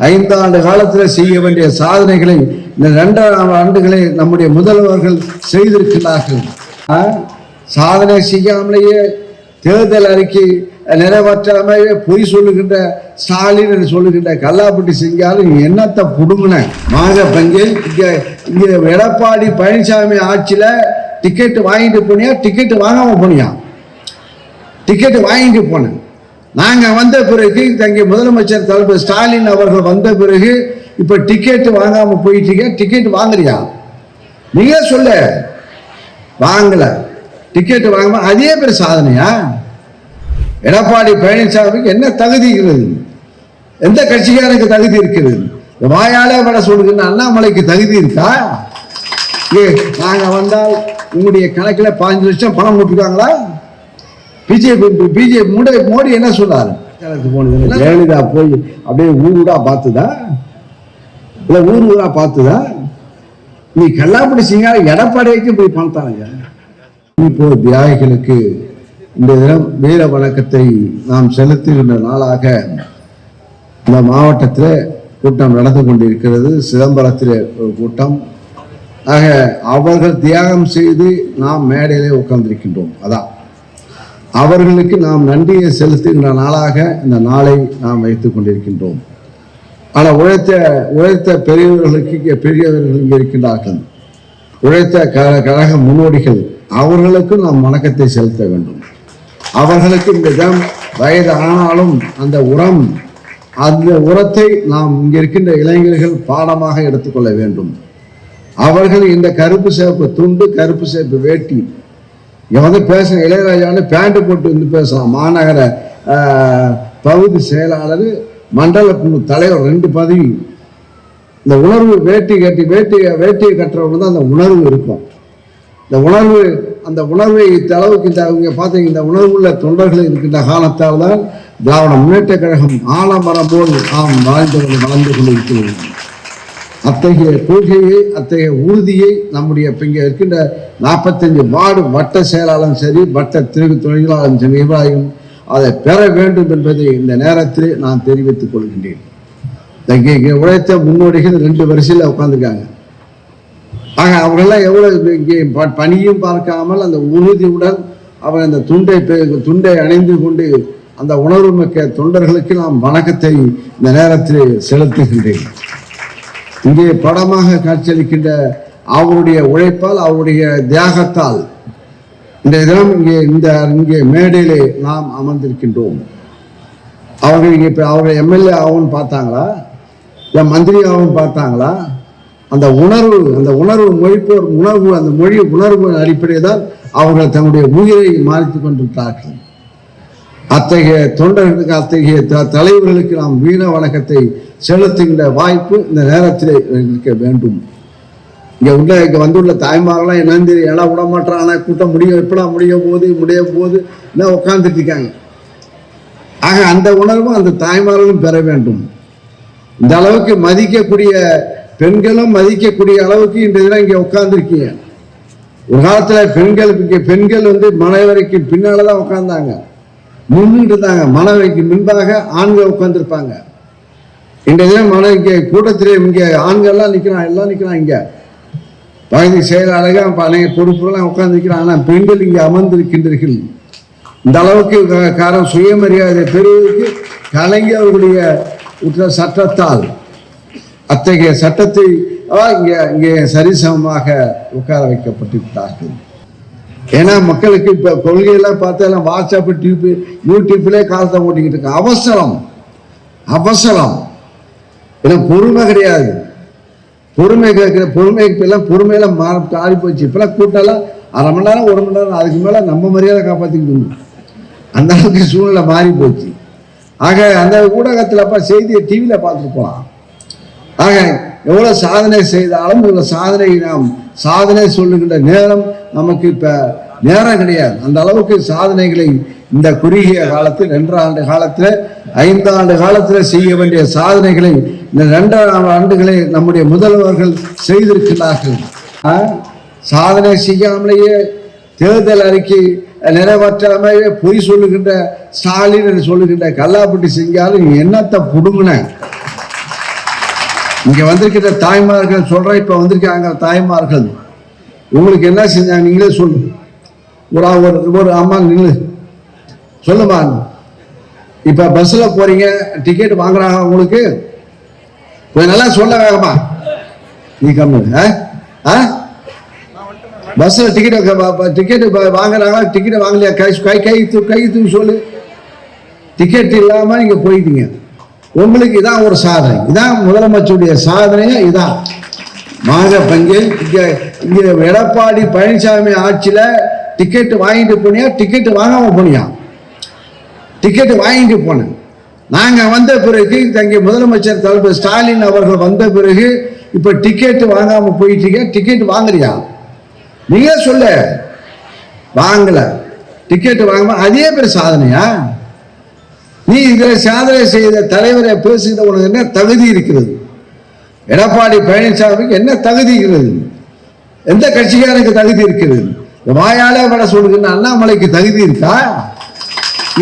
ஐந்தாண்டு காலத்தில் செய்ய வேண்டிய சாதனைகளை இந்த ரெண்டாம் ஆண்டுகளை நம்முடைய முதல்வர்கள் செய்திருக்கிறார்கள். ஆ? சாதனை செய்யாமலேயே தேர்தல் அறிக்கை நிறைவேற்றாமலேயே பொய் சொல்லுகின்ற ஸ்டாலின் என்று சொல்லுகின்ற கல்லாப்பட்டி செஞ்சாலும் என்னத்தை புடுங்கின? மாக பங்கில் இங்கே இங்கே எடப்பாடி பழனிசாமி ஆட்சியில் டிக்கெட் வாங்கிட்டு போனியா? டிக்கெட் வாங்காமல் போனியா? டிக்கெட் வாங்கிட்டு போனேன். நாங்கள் வந்த பிறகு தங்க முதலமைச்சர் தலைவர் ஸ்டாலின் அவர்கள் வந்த பிறகு இப்போ டிக்கெட்டு வாங்காமல் போயிட்டீங்க. டிக்கெட் வாங்குறியா? நீங்க சொல்ல. வாங்கல. டிக்கெட்டு வாங்காம அதே பேர் சாதனையா? எடப்பாடி பழனிசாமிக்கு என்ன தகுதி இருக்கிறது எந்த கட்சிக்காரனுக்கு தகுதி இருக்கிறது வாயாலே வர சொல்லுகின்ற அண்ணாமலைக்கு தகுதி இருக்கா? ஏ நாங்கள் வந்தால் உங்களுடைய கணக்கில் பாஞ்சு லட்சம் பணம் போட்டுருக்காங்களா? பிஜேபி பிஜேபி மோடி மோடி என்ன சொன்னாரு? போனது ஜெயலலிதா போய் அப்படியே ஊர் ஊரா பார்த்துதா? இல்ல ஊர் ஊரா பார்த்துதா? நீ கல்லாப்படி சிங்கார எடப்பாடிக்கு போய் பார்த்தாங்க. இப்போ தியாகிகளுக்கு இந்த தினம் வீர வணக்கத்தை நாம் செலுத்துகின்ற நாளாக இந்த மாவட்டத்தில் கூட்டம் நடந்து கொண்டிருக்கிறது. சிதம்பரத்தில் ஒரு கூட்டம். ஆக அவர்கள் தியாகம் செய்து நாம் மேடையிலே உட்கார்ந்திருக்கின்றோம். அதான். அவர்களுக்கு நாம் நன்றியை செலுத்துகின்ற நாளாக இந்த நாளை நாம் வைத்துக் கொண்டிருக்கின்றோம். ஆனால் உழைத்த உழைத்த பெரியவர்களுக்கு இங்கே பெரியவர்கள் இங்கே இருக்கின்றார்கள். உழைத்த க கழக முன்னோடிகள் அவர்களுக்கும் நாம் வணக்கத்தை செலுத்த வேண்டும். அவர்களுக்கு இந்த தினம் வயது ஆனாலும் அந்த உரம் அந்த உரத்தை நாம் இங்கே இருக்கின்ற இளைஞர்கள் பாடமாக எடுத்துக்கொள்ள வேண்டும். அவர்கள் இந்த கருப்பு சேப்பு துண்டு கருப்பு சேப்பு வேட்டி இங்க வந்து பேசுகிற இளையராஜா வந்து பேண்ட்டு போட்டு வந்து பேசலாம். மாநகர பகுதி செயலாளர் மண்டல குழு தலைவர் ரெண்டு பதவி இந்த உணர்வு வேட்டி கட்டி வேட்டி வேட்டியை கட்டுறவங்க தான் அந்த உணர்வு இருக்கும். இந்த உணர்வு அந்த உணர்வை இந்த அளவுக்கு இந்த அவங்க பார்த்தீங்க இந்த உணர்வுள்ள தொண்டர்கள் இருக்கின்ற காலத்தால் தான் திராவிட முன்னேற்ற கழகம் ஆலமரம் போல் நாம் வாழ்ந்து கொண்டு வளர்ந்து கொண்டிருக்கிறது அத்தகைய கொள்கையை அத்தகைய உறுதியை நம்முடைய இப்ப இருக்கின்ற நாற்பத்தஞ்சு வார்டு வட்ட செயலாளரும் சரி வட்ட திரு தொழிலாளரும் சரி நிர்வாகியும் அதை பெற வேண்டும் என்பதை இந்த நேரத்தில் நான் தெரிவித்துக் கொள்கின்றேன். இங்கே இங்கே உழைத்த முன்னோடிகள் ரெண்டு வரிசையில் உட்காந்துருக்காங்க ஆக அவர்களெல்லாம் எவ்வளவு இங்கே ப- பணியும் பார்க்காமல் அந்த உறுதியுடன் அவர் அந்த துண்டை பெ- துண்டை அணிந்து கொண்டு அந்த உணர்வு மிக்க தொண்டர்களுக்கு நாம் வணக்கத்தை இந்த நேரத்தில் செலுத்துகின்றேன். இங்கே படமாக காட்சியளிக்கின்ற அவருடைய உழைப்பால் அவருடைய தியாகத்தால் இந்த தினம் இங்கே இந்த இங்கே மேடையிலே நாம் அமர்ந்திருக்கின்றோம். அவர்கள் இங்கே இப்போ அவர்கள் எம்எல்ஏ ஆகும்னு பார்த்தாங்களா? இல்லை மந்திரி ஆகும் பார்த்தாங்களா? அந்த உணர்வு அந்த உணர்வு மொழிப்போர் உணர்வு அந்த மொழி உணர்வு அடிப்படையில் தான் அவர்கள் தன்னுடைய உயிரை மாறித்து கொண்டிருக்கிறார்கள். அத்தகைய தொண்டர்களுக்கு அத்தகைய த- தலைவர்களுக்கு நாம் வீர வணக்கத்தை செலுத்துகின்ற வாய்ப்பு இந்த நேரத்தில் இருக்க வேண்டும். இங்கே உள்ள இங்கே வந்துள்ள தாய்மார்கள்லாம் என்னன்னு தெரியும் எல்லாம் விட மாட்டாங்க கூட்டம் முடியும் எப்படா முடிய போகுது முடிய போகுது என்ன உட்காந்துட்டு இருக்காங்க. ஆக அந்த உணர்வும் அந்த தாய்மார்களும் பெற வேண்டும். இந்த அளவுக்கு மதிக்கக்கூடிய பெண்களும் மதிக்கக்கூடிய அளவுக்கு இந்த இதெல்லாம் இங்கே உட்காந்துருக்கீங்க ஒரு காலத்தில் பெண்கள் இங்கே பெண்கள் வந்து மனைவரைக்கு பின்னால் தான் உட்காந்தாங்க முன்னிட்டு இருந்தாங்க மனைவிக்கு முன்பாக ஆண்கள் உட்கார்ந்துருப்பாங்க. இன்றைய தினம் மனை இங்கே கூட்டத்திலே ஆண்கள்லாம் நிற்கிறான் எல்லாம் நிற்கிறான் இங்கே. பகுதி செயலாளர்கள் பழைய பொறுப்புலாம் உட்காந்துருக்கிறான் ஆனால் பெண்கள் இங்கே அமர்ந்திருக்கின்றீர்கள். இந்த அளவுக்கு காரம் சுயமரியாதை பெறுவதற்கு கலைஞர் உற்ற சட்டத்தால் அத்தகைய சட்டத்தை இங்கே இங்கே சரிசமமாக உட்கார வைக்கப்பட்டிருக்கிறார்கள். ஏன்னா மக்களுக்கு இப்போ கொள்கையெல்லாம் பார்த்தா எல்லாம் வாட்ஸ்அப் டியூப் யூடியூப்லேயே காலத்தை ஓட்டிக்கிட்டு இருக்கு. அவசரம். அவசரம். ஏன்னா பொறுமை கிடையாது. பொறுமை கேட்குற பொறுமை இப்பெல்லாம் பொறுமையெல்லாம் மாறி ஆறி போச்சு. இப்பெல்லாம் கூட்டம்லாம் அரை மணி நேரம் ஒரு மணி நேரம் அதுக்கு மேலே நம்ம மரியாதை காப்பாற்றிக்கிட்டு அந்த அளவுக்கு சூழ்நிலை மாறி போச்சு. ஆக அந்த ஊடகத்தில் அப்போ செய்தியை டிவியில் பார்த்துட்டு போகலாம் ஆக எவ்வளோ சாதனை செய்தாலும் உள்ள சாதனை நாம் சாதனை சொல்லுகின்ற நேரம் நமக்கு இப்போ நேரம் கிடையாது. அந்த அளவுக்கு சாதனைகளை இந்த குறுகிய காலத்தில் ரெண்டு ஆண்டு காலத்தில் ஐந்து ஆண்டு காலத்தில் செய்ய வேண்டிய சாதனைகளை இந்த ரெண்டாம் ஆண்டுகளை நம்முடைய முதல்வர்கள் செய்திருக்கிறார்கள். ஆ? சாதனை செய்யாமலேயே தேர்தல் அறிக்கை நிறைவேற்றாமலேயே பொய் சொல்லுகின்ற ஸ்டாலின் என்று சொல்லுகின்ற கல்லாப்பட்டி செஞ்சாலும் என்னத்தை புடுங்கின? இங்க வந்திருக்கிற தாய்மார்கள் சொல்ற இப்ப வந்திருக்காங்க தாய்மார்கள் உங்களுக்கு என்ன செஞ்சாங்க நீங்களே சொல்லு ஒரு ஒரு ஒரு அம்மா நில்லு சொல்லுமா இப்ப பஸ்ல போறீங்க டிக்கெட் வாங்குறாங்க உங்களுக்கு கொஞ்சம் நல்லா சொல்ல வேகமா நீ கம்மி ஆ? ஆ பஸ்ஸில் டிக்கெட் டிக்கெட் வாங்குறாங்களா டிக்கெட் வாங்கலையா கை கை கை தூ கை தூக்கி சொல்லு டிக்கெட் இல்லாமல் நீங்கள் போயிட்டீங்க உங்களுக்கு இதான் ஒரு சாதனை. இதான் முதலமைச்சருடைய சாதனையே? இதான். வாங்க பங்கே இங்கே இங்கே எடப்பாடி பழனிசாமி ஆட்சியில் டிக்கெட் வாங்கிட்டு போனியா? டிக்கெட் வாங்காமல் போனியா? டிக்கெட் வாங்கிட்டு போனேன். நாங்கள் வந்த பிறகு தங்க முதலமைச்சர் தலைவர் ஸ்டாலின் அவர்கள் வந்த பிறகு இப்போ டிக்கெட் வாங்காமல் போயிட்டீங்க. டிக்கெட் வாங்குறியா நீங்க சொல்ல வாங்கலை. டிக்கெட் வாங்காமல் அதே பேர் சாதனையா? நீ இதில் சாதனை செய்த தலைவரை பேசுகிற உனக்கு என்ன தகுதி இருக்கிறது? எடப்பாடி பழனிசாமிக்கு என்ன தகுதி இருக்கிறது? எந்த கட்சிக்காரனுக்கு தகுதி இருக்கிறது? வாயாலே வட சொல்லுகின்ற அண்ணாமலைக்கு தகுதி இருக்கா?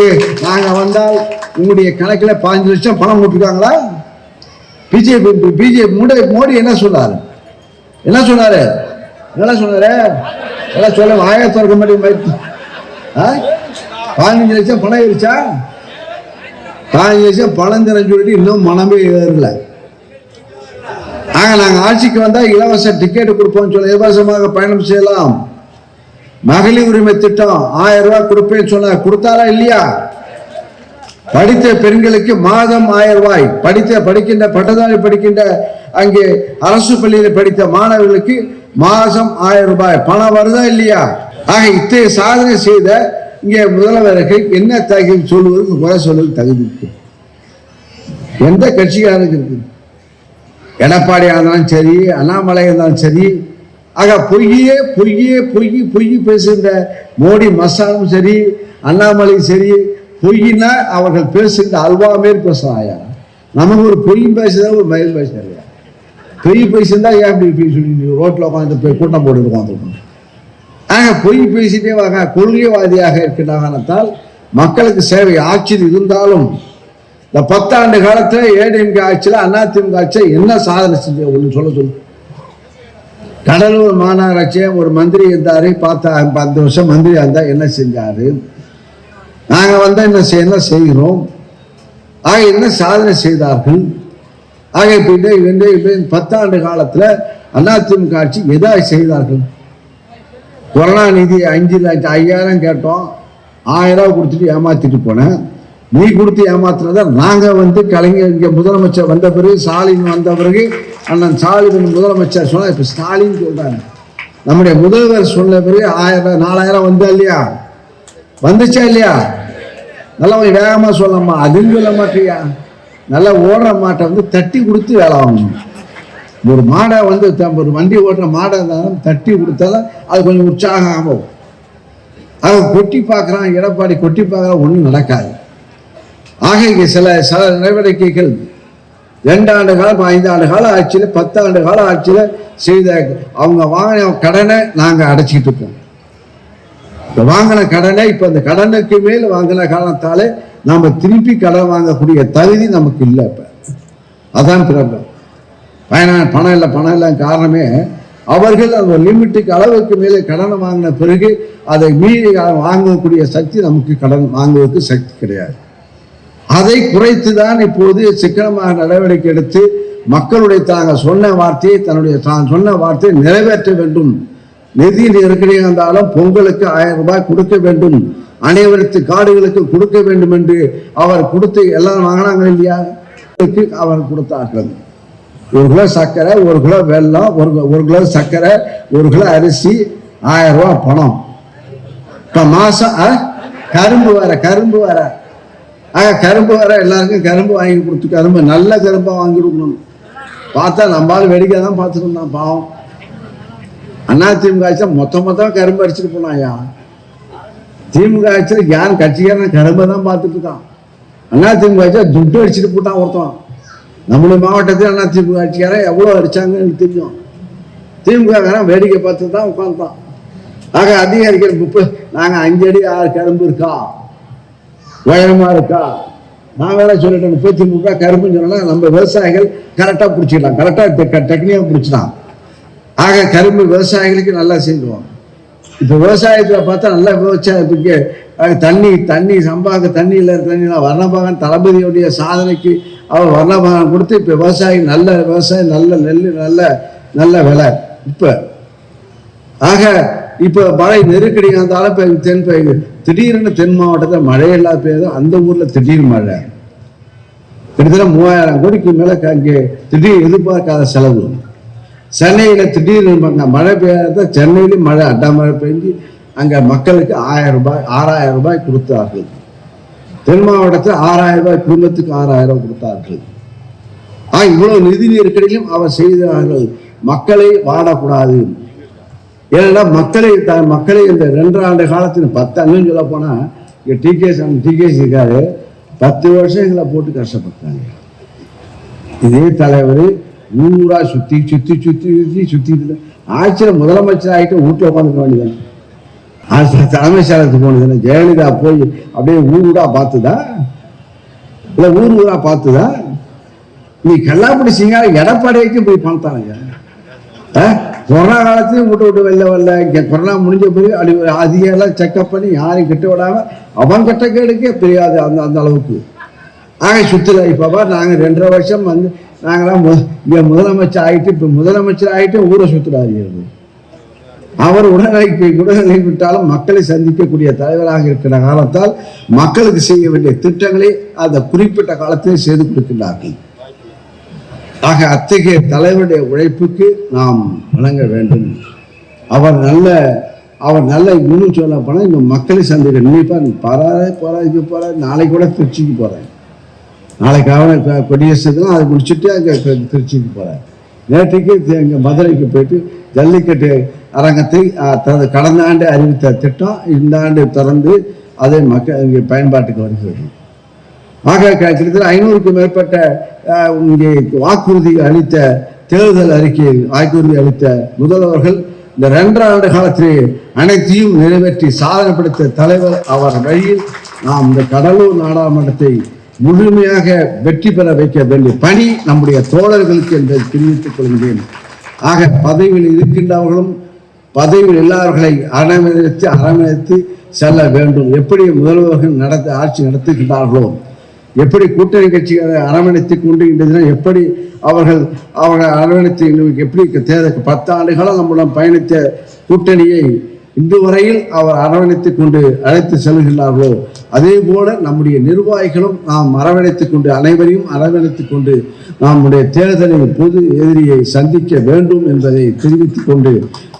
ஏ நாங்கள் வந்தால் உங்களுடைய கணக்கில் பாஞ்சு லட்சம் பணம் போட்டிருக்காங்களா பிஜேபி பிஜேபி மோடி மோடி என்ன சொன்னார்? என்ன சொன்னார்? என்ன சொன்னார்? எல்லாம் சொல்ல வாயை திறக்க மாட்டேங்க பதினஞ்சு லட்சம் பணம் இருச்சா பதினஞ்சு லட்சம் பணம் சொல்லிட்டு இன்னும் மனமே ஏறல. ஆக நாங்கள் ஆட்சிக்கு வந்தால் இலவச டிக்கெட் கொடுப்போம்னு சொல்ல இலவசமாக பயணம் செய்யலாம். மகளிர் உரிமை திட்டம் ஆயிரம் ரூபாய் கொடுப்பேன்னு சொன்ன கொடுத்தாரா இல்லையா? படித்த பெண்களுக்கு மாதம் ஆயிரம் ரூபாய். படித்த படிக்கின்ற பட்டதாரி படிக்கின்ற அங்கே அரசு பள்ளியில் படித்த மாணவர்களுக்கு மாதம் ஆயிரம் ரூபாய். பணம் வருதா இல்லையா? ஆக இத்தகைய சாதனை செய்த இங்கே முதல்வருக்கு என்ன தகுதி சொல்லுவதும் குறை சொல்வது தகுதி எந்த கட்சிக்காரருக்கு இருக்குது எடப்பாடியாக இருந்தாலும் சரி அண்ணாமலை இருந்தாலும் சரி ஆக பொய்யே பொய்யே பொய் பொய் பேசுகின்ற மோடி மசாலும் சரி அண்ணாமலையும் சரி பொய்னா அவர்கள் பேசுகின்ற அல்வா மாரி பேசுகிறாயா நமக்கு ஒரு பொய்யும் பேசுதான் ஒரு மயில் பேசுறியா பொய் பேசியிருந்தா ஏன் இப்படி இப்படி சொல்லி ரோட்டில் உட்காந்து போய் கூட்டம் போட்டு உட்காந்துருக்கணும் ஆக பொய் பேசிட்டே வாங்க கொள்கைவாதியாக இருக்கின்றால் காரணத்தால் மக்களுக்கு சேவை ஆட்சியில் இருந்தாலும் இந்த பத்தாண்டு காலத்தில் ஏடிஎம்கே ஆட்சியில் அதிமுக ஆட்சியில் என்ன சாதனை செஞ்ச ஒன்று சொல்ல சொல்லு. கடலூர் மாநகராட்சியை ஒரு மந்திரி இருந்தார் பார்த்தா பத்து வருஷம் மந்திரி இருந்தால் என்ன செஞ்சார். நாங்கள் வந்தால் என்ன செய்ய என்ன செய்கிறோம்? ஆக என்ன சாதனை செய்தார்கள்? ஆக இப்போ இந்த பத்தாண்டு காலத்தில் அதிமுக ஆட்சி எதா செய்தார்கள்? கருணாநிதி அஞ்சு லட்சம் ஐயாயிரம் கேட்டோம். ஆயிரம் கொடுத்துட்டு ஏமாத்திட்டு போனேன். நீ கொடுத்து ஏமாத்துறத நாங்கள் வந்து கலைஞர் இங்கே முதலமைச்சர் வந்த பிறகு ஸ்டாலின் வந்த பிறகு அண்ணன் ஸ்டாலின் முதலமைச்சர் சொன்னால் இப்போ ஸ்டாலின் சொல்கிறாங்க நம்முடைய முதல்வர் சொன்ன பிறகு ஆயிரம் நாலாயிரம் வந்தா இல்லையா? வந்துச்சா இல்லையா? நல்லா வேகமாக சொல்லம்மா. அதுன்னு சொல்ல மாட்டியா? நல்லா ஓடுற மாட்டை வந்து தட்டி கொடுத்து வேலை வாங்கணும். ஒரு மாடை வந்து ஒரு வண்டி ஓட்டுற மாடை இருந்தாலும் தட்டி கொடுத்தாலும் அது கொஞ்சம் உற்சாகம் ஆகும் அதை கொட்டி பார்க்குறான் எடப்பாடி கொட்டி பார்க்குறான் ஒன்றும் நடக்காது. ஆக இங்கே சில சில நடவடிக்கைகள் ரெண்டு ஆண்டு காலம் ஐந்து ஆண்டு கால ஆட்சியில் பத்தாண்டு கால ஆட்சியில் செய்த அவங்க வாங்கின கடனை நாங்கள் அடைச்சிக்கிட்டு இருக்கோம். இப்போ வாங்கின கடனை இப்போ அந்த கடனுக்கு மேல் வாங்கின காரணத்தாலே நாம் திருப்பி கடன் வாங்கக்கூடிய தகுதி நமக்கு இல்லை இப்போ அதான் பிரபலம். பயணம் பணம் இல்லை பணம் இல்லை காரணமே அவர்கள் அந்த லிமிட்டுக்கு அளவுக்கு மேலே கடனை வாங்கின பிறகு அதை மீறி வாங்கக்கூடிய சக்தி நமக்கு கடன் வாங்குவதற்கு சக்தி கிடையாது. அதை குறைத்து தான் இப்போது சிக்கனமாக நடவடிக்கை எடுத்து மக்களுடைய தாங்கள் சொன்ன வார்த்தையை தன்னுடைய தான் சொன்ன வார்த்தையை நிறைவேற்ற வேண்டும். நிதி நெருக்கடி இருந்தாலும் பொங்கலுக்கு ஆயிரம் ரூபாய் கொடுக்க வேண்டும். அனைவருக்கு காடுகளுக்கு கொடுக்க வேண்டும் என்று அவர் கொடுத்து எல்லாம் வாங்கினாங்க இல்லையா? அவர் கொடுத்தார்கள். ஒரு கிலோ சர்க்கரை ஒரு கிலோ வெல்லம் ஒரு ஒரு கிலோ சர்க்கரை ஒரு கிலோ அரிசி ஆயிரம் ரூபாய் பணம். இப்போ மாசம் கரும்பு வேற கரும்பு வேற. ஆக கரும்பு வேற எல்லாருக்கும் கரும்பு வாங்கி கொடுத்து கரும்பு நல்ல கரும்பா வாங்கி கொடுக்கணும். பார்த்தா நம்மளால வெடிக்க தான் பார்த்துருந்தான் பாவம். பாவம் திமுக ஆட்சியில் மொத்த மொத்தம் கரும்பு அடிச்சுட்டு போனாயா திமுக ஆட்சியில் யாரும் கட்சிக்காரன் கரும்பை தான் பார்த்துட்டு இருக்கான். அதிமுக ஆட்சியில் துட்டு அடிச்சுட்டு போட்டான் ஒருத்தன். நம்மளுடைய மாவட்டத்தில் அதிமுக ஆட்சிக்காரன் எவ்வளோ அடிச்சாங்கன்னு எனக்கு தெரியும். திமுகக்காரன் வேடிக்கை பார்த்து தான் உட்காந்தான் ஆக அதிகாரிகள் முப்பது நாங்கள் அஞ்சு அடி ஆறு கரும்பு இருக்கா? உயரமாக இருக்கா? நான் வேற சொல்லிட்டேன் முப்பத்தி மூணு ரூபா கரும்புன்னு சொன்னால் நம்ம விவசாயிகள் கரெக்டாக பிடிச்சிடலாம் கரெக்டாக டெக்னிக்காக பிடிச்சிடலாம் ஆக கரும்பு விவசாயிகளுக்கு நல்லா செஞ்சுவோம் இப்போ விவசாயத்தில் பார்த்தா நல்லா விவசாயத்துக்கு அஹ், தண்ணி தண்ணி சம்பாக தண்ணி இல்லை தண்ணிலாம் வர்ணபாகன் தளபதியுடைய சாதனைக்கு அவர் வரலாபாரம் கொடுத்து இப்போ விவசாயி நல்ல விவசாயம் நல்ல நெல் நல்ல நல்ல விலை. இப்போ ஆக இப்போ மழை நெருக்கடி இருந்தாலும் இப்போ தென் பெய்யுது திடீர்னு தென் மாவட்டத்தில் மழையெல்லாம் பெய்யுது அந்த ஊரில் திடீர் மழை. கிட்டத்தட்ட மூவாயிரம் கோடிக்கு மேலே அங்கே திடீர் எதிர்பார்க்காத செலவு. சென்னையில் திடீர்னு மழை பெய்யாத சென்னையிலும் மழை அட்டா மழை பெஞ்சு அங்கே மக்களுக்கு ஆயிரம் ரூபாய் ஆறாயிரம் ரூபாய் கொடுத்தார்கள். தென் மாவட்டத்தில் ஆறாயிரம் ரூபாய் குடும்பத்துக்கு ஆறாயிரம் கொடுத்தார்கள். ஆ இவ்வளவு நிதி நெருக்கடியிலும் அவர் செய்தார்கள். மக்களை வாடக்கூடாது. ஏன்னா மக்களை த மக்களை இந்த ரெண்டு ஆண்டு காலத்தில் பத்து அண்ணன் சொல்ல போனால் இங்கே டிகேஸ் டிகேஸ் இருக்காரு. பத்து வருஷம் எங்களை போட்டு கஷ்டப்பட்டாங்க. இதே தலைவர் ஊரா சுற்றி சுற்றி சுற்றி சுற்றி சுற்றிட்டு ஆட்சியில் முதலமைச்சர் ஆகிட்டு வீட்டில் உட்காந்துக்க வேண்டியதான் தலைமை செயலகத்துக்கு போனதுன்னு ஜெயலலிதா போய் அப்படியே ஊர் ஊடாக பார்த்துதா? இல்லை ஊர் ஊரா பார்த்துதா? நீ கல்லாப்படி சிங்கார எடப்பாடிக்கு போய் பார்த்தாங்க கொரோனா காலத்தையும் விட்டு விட்டு வெளில வரல. இங்கே கொரோனா முடிஞ்ச பிறகு அப்படி அதிகெல்லாம் எல்லாம் செக்கப் பண்ணி யாரையும் கிட்ட விடாம அவன் கட்ட கேடுக்கே தெரியாது அந்த அந்த அளவுக்கு. ஆக சுற்றுலா இப்போவா நாங்கள் ரெண்டரை வருஷம் வந்து நாங்களாம் இங்கே முதலமைச்சர் ஆகிட்டு இப்போ முதலமைச்சர் ஆகிட்டு ஊரை சுற்றுலா சுற்றுலாகிறது அவர் உடல்நிலைக்கு உடல்நிலை விட்டாலும் மக்களை சந்திக்கக்கூடிய தலைவராக இருக்கிற காலத்தால் மக்களுக்கு செய்ய வேண்டிய திட்டங்களை அந்த குறிப்பிட்ட காலத்திலே செய்து கொடுக்கின்றார்கள். ஆக அத்தகைய தலைவருடைய உழைப்புக்கு நாம் வணங்க வேண்டும். அவர் நல்ல அவர் நல்ல இன்னும் சொல்ல போனால் இந்த மக்களை சந்திக்க நினைப்பா நீ பாராத போறாதுக்கு போற நாளைக்கு கூட திருச்சிக்கு போறேன். நாளைக்கு அவனை கொ- அதை முடிச்சுட்டு அங்கே திருச்சிக்கு போறேன். நேற்றுக்கு இங்கே மதுரைக்கு போயிட்டு ஜல்லிக்கட்டு அரங்கத்தை தனது கடந்த ஆண்டு அறிவித்த திட்டம் இந்த ஆண்டு திறந்து அதை மக்கள் இங்கே பயன்பாட்டுக்கு வருகிறது. ஆக கிட்டத்தட்ட ஐநூறுக்கும் மேற்பட்ட இங்கே வாக்குறுதி அளித்த தேர்தல் அறிக்கை வாக்குறுதி அளித்த முதல்வர்கள் இந்த ரெண்டரை ஆண்டு காலத்திலே அனைத்தையும் நிறைவேற்றி சாதனை படைத்த தலைவர் அவர் வழியில் நாம் இந்த கடலூர் நாடாளுமன்றத்தை முழுமையாக வெற்றி பெற வைக்க வேண்டிய பணி நம்முடைய தோழர்களுக்கு என்று தெரிவித்துக் கொள்கிறேன். ஆக பதவியில் இருக்கின்றவர்களும் பதவியில் இல்லாதவர்களை அரவணைத்து அரவணைத்து செல்ல வேண்டும். எப்படி முதல்வர்கள் நடத்த ஆட்சி நடத்துகின்றார்களோ எப்படி கூட்டணி கட்சிகளை அரவணைத்து கொண்டு இந்த எப்படி அவர்கள் அவர்கள் அரவணைத்து எப்படி தேர்தல் பத்து ஆண்டுகளாக நம்முடன் பயணித்த கூட்டணியை இன்று வரையில் அவர் அரவணைத்து கொண்டு அழைத்து செல்கின்றார்களோ அதே போல நம்முடைய நிர்வாகிகளும் நாம் அரவணைத்து கொண்டு அனைவரையும் அரவணைத்து கொண்டு நம்முடைய தேர்தலில் பொது எதிரியை சந்திக்க வேண்டும் என்பதை தெரிவித்துக் கொண்டு